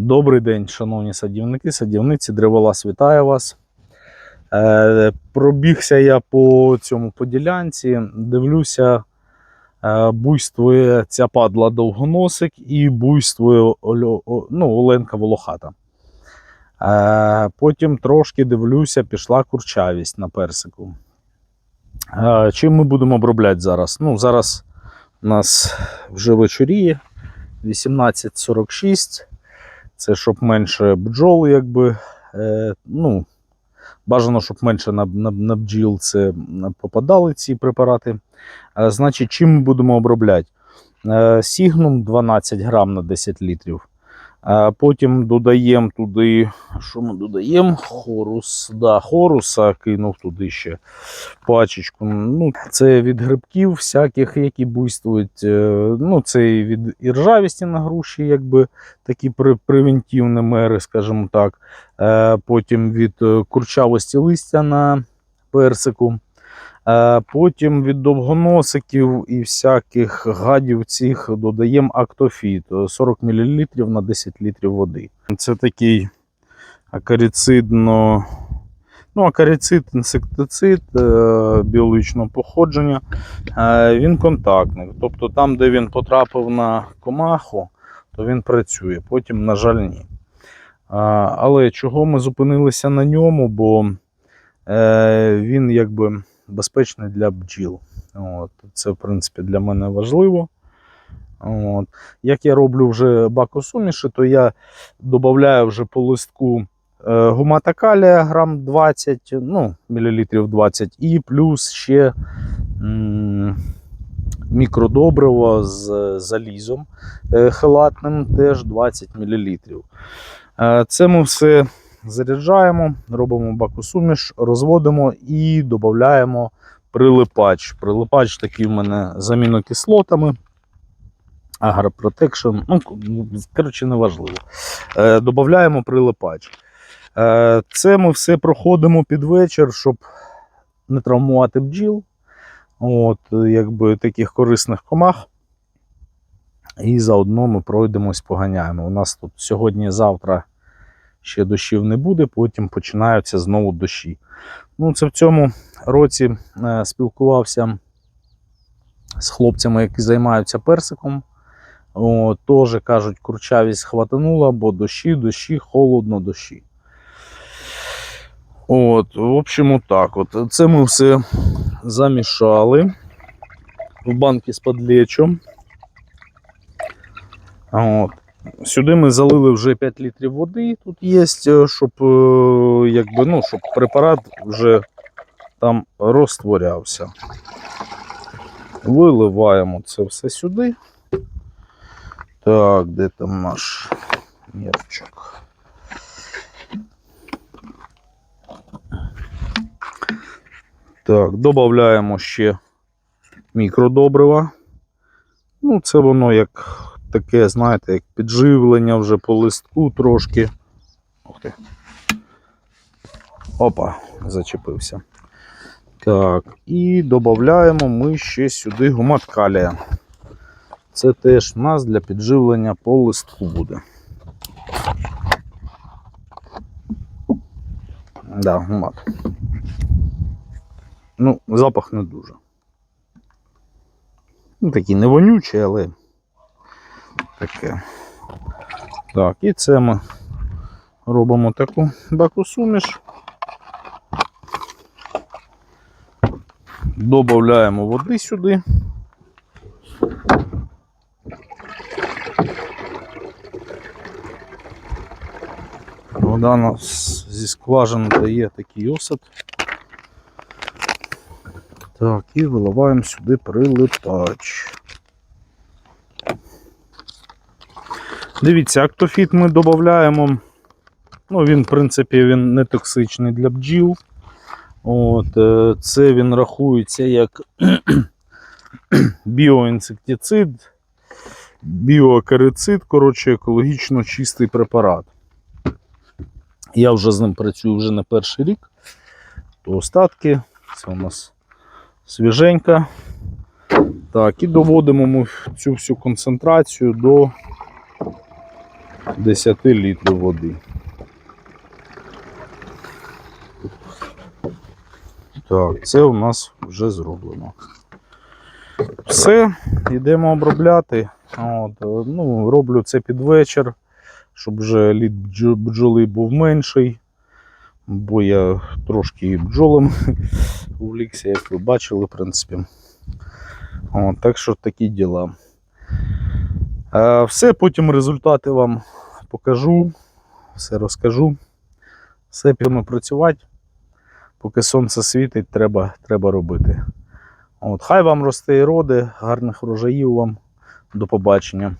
Добрий день, шановні садівники, садівниці, древолаз вітаю вас. Е, пробігся я по цьому по ділянці, дивлюся, е, буйствує ця падла довгоносик і буйствує Ольо- ну, Оленка Волохата. Е, потім трошки дивлюся, пішла курчавість на персику. Е, чим ми будемо обробляти зараз? Ну, зараз у нас вже вечоріє 18.46. Це щоб менше бджол, якби. Е, ну, бажано, щоб менше на, на, на бджіл це попадали ці препарати. Е, значить, чим ми будемо обробляти? Е, Сігнум 12 грам на 10 літрів. Потім додаємо туди, що ми додаємо? Хорус. Да, хоруса кинув туди ще пачечку. Ну, це від грибків всяких, які буйствують. Е, Ну, це і від іржавісті на груші, якби такі превентивні мери, скажімо так. Е, Потім від е, курчавості листя на персику. Е, Потім від довгоносиків і всяких гадів цих додаємо актофіт е, 40 мл на 10 літрів води. Це такий акарицидно. Ну, акарицид, інсектицид е, біологічного походження. Е, він контактний. Тобто там, де він потрапив на комаху, то він працює. Потім, на жаль, ні. Але чого ми зупинилися на ньому? Бо е, він якби безпечний для бджіл. От. Це, в принципі, для мене важливо. От. Як я роблю вже бакосуміші, то я додаю вже по листку е, гумата калія грам 20, ну, мілілітрів 20, і плюс ще мікродобриво з залізом е, хелатним теж 20 мл. Це ми все заряджаємо, робимо бакосуміш, розводимо і додаємо прилипач. Прилипач такий в мене з амінокислотами. Агропротекшн, ну, коротше, неважливо. Е, додаємо прилипач. Е, це ми все проходимо під вечір, щоб не травмувати бджіл. От, якби таких корисних комах. І заодно ми пройдемось, поганяємо. У нас тут сьогодні-завтра ще дощів не буде, потім починаються знову дощі. Ну, це в цьому році е, спілкувався з хлопцями, які займаються персиком. О, теж кажуть, курчавість хватанула, бо дощі, дощі, холодно, дощі. От, в общем, так. От. Це ми все замішали в банки з подлечом. От. Сюди ми залили вже 5 літрів води. Тут є, щоб, е, якби, ну, щоб препарат вже там розтворявся. Виливаємо це все сюди. Так, де там наш мірчик? Так, додаємо ще мікродобрива. Ну, це воно як таке, знаєте, як підживлення вже по листку трошки. Ух ти. Опа, зачепився. Так, і додаємо ми ще сюди гумат калія. Це теж у нас для підживлення по листку буде. Да, гумат. Ну, запах не дуже. Ну, такий не вонючий, але таке. Так, і це ми робимо таку бакусуміш. Додаємо води сюди. Вода нас зі скважин дає такий осад. Так, і виливаємо сюди прилипач. Дивіться, актофіт ми додаємо. Ну, він, в принципі, він не токсичний для бджіл. От, е, це він рахується як біоінсектицид, біоакарицид, коротше, екологічно чистий препарат. Я вже з ним працюю вже не перший рік. То остатки, це у нас свіженька. Так, і доводимо ми цю всю концентрацію до 10 літрів води. Так, це у нас вже зроблено. Все, йдемо обробляти. От, е, ну, роблю це під вечір, щоб вже лід бджоли був менший. Бо я трошки бджолом увлікся, як ви бачили, в принципі. От, так що такі діла. Е, все, потім результати вам покажу, все розкажу. Все підемо працювати. Поки сонце світить, треба, треба робити. От, хай вам росте і роди, гарних врожаїв вам. До побачення.